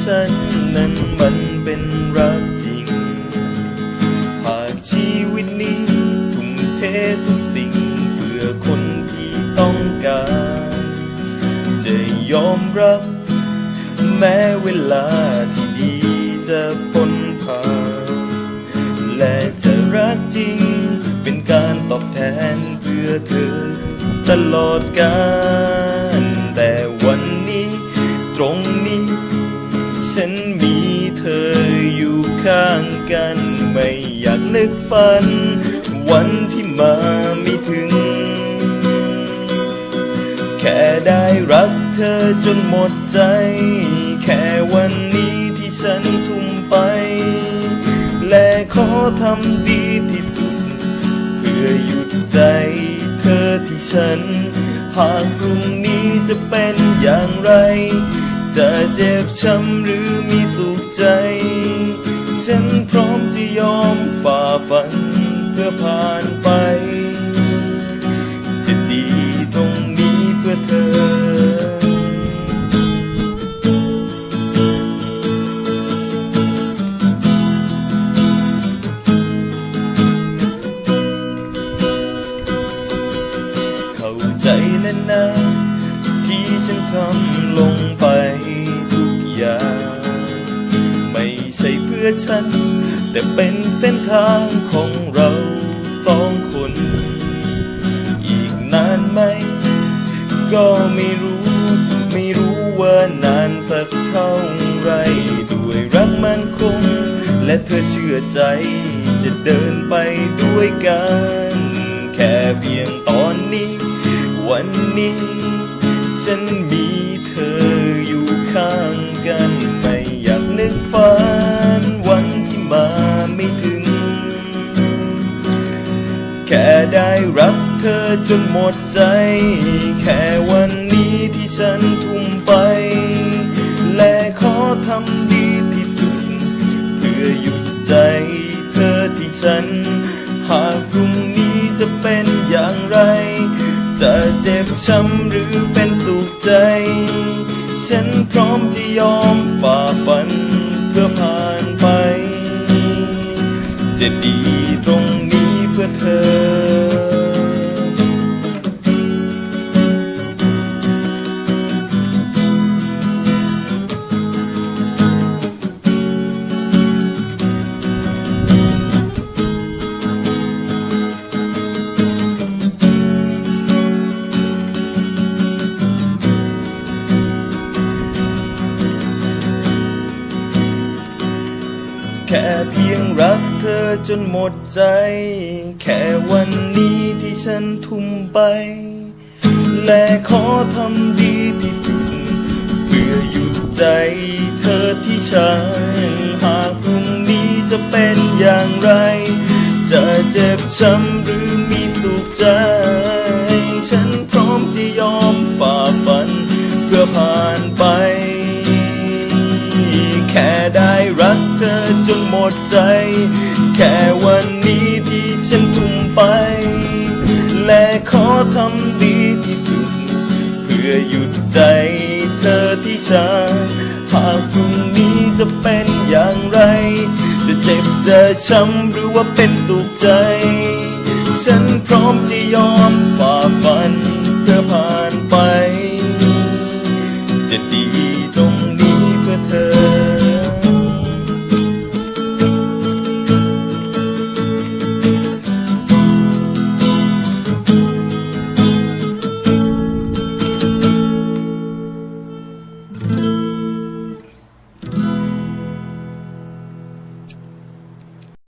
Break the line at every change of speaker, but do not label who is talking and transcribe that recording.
ฉันนั้นมันเป็นรักจริง หากชีวิตนี้ทุ่มเททุกสิ่งเพื่อคนที่ต้องการ จะยอมรับ แม้เวลาที่ดีจะพ้นผ่าน และจะรักจริง เป็นการตอบแทนเพื่อเธอตลอดกาล กัน ไม่อยากนึกฝัน วันที่มาไม่ถึง แค่ได้รักเธอจนหมดใจ แค่วันนี้ที่ฉันทุ่มไป และขอทำดีที่สุด เพื่อหยุดใจเธอที่ฉัน หากพรุ่งนี้จะเป็นอย่างไร จะเจ็บช้ำหรือมีสุขใจ ฉันพร้อมจะยอมฝ่าฟันเพื่อผ่านไป จะดีตรงนี้เพื่อเธอเข้าใจแล้วนะที่ฉันทำลงไปทุกอย่างื่อฉัน แต่เป็นเส้นทางของเราสองคน อีกนานไหม ก็ไม่รู้ ไม่รู้ว่านานสักเท่าไร ด้วยรักมันคง และเธอเชื่อใจ จะเดินไปด้วยกัน แค่เพียงตอนนี้ วันนี้ ฉันมี เธอจนหมดใจ แค่วันนี้ที่ฉันทุ่มไป และขอทำดีที่สุด เพื่อหยุดใจเธอที่ฉัน หากพรุ่งนี้จะเป็นอย่างไร จะเจ็บช้ำหรือเป็นสุขใจ ฉันพร้อมจะยอมฝ่าฟันเพื่อผ่านไป จะดีตรง แค่เพียงรักเธอจนหมดใจ แค่วันนี้ที่ฉันทุ่มไป และขอทำดีที่สุด เพื่อหยุดใจเธอที่ฉัน หากพรุ่งนี้จะเป็นอย่างไร จะเจ็บช้ำหรือมีสุขใจ ฉันพร้อมจะยอมฝ่าฟัน เพื่อผ่านไป รักเธอจนหมดใจ แค่วันนี้ที่ฉันทุ่มไป และขอทำดีที่สุด เพื่อหยุดใจเธอที่ฉันหากพรุ่งนี้จะเป็นอย่างไร จะเจ็บจะช้ำหรือว่าเป็นสุขใจ ฉันพร้อมจะยอมฝ่าฟันเพื่อผ่านไป จะดีตรง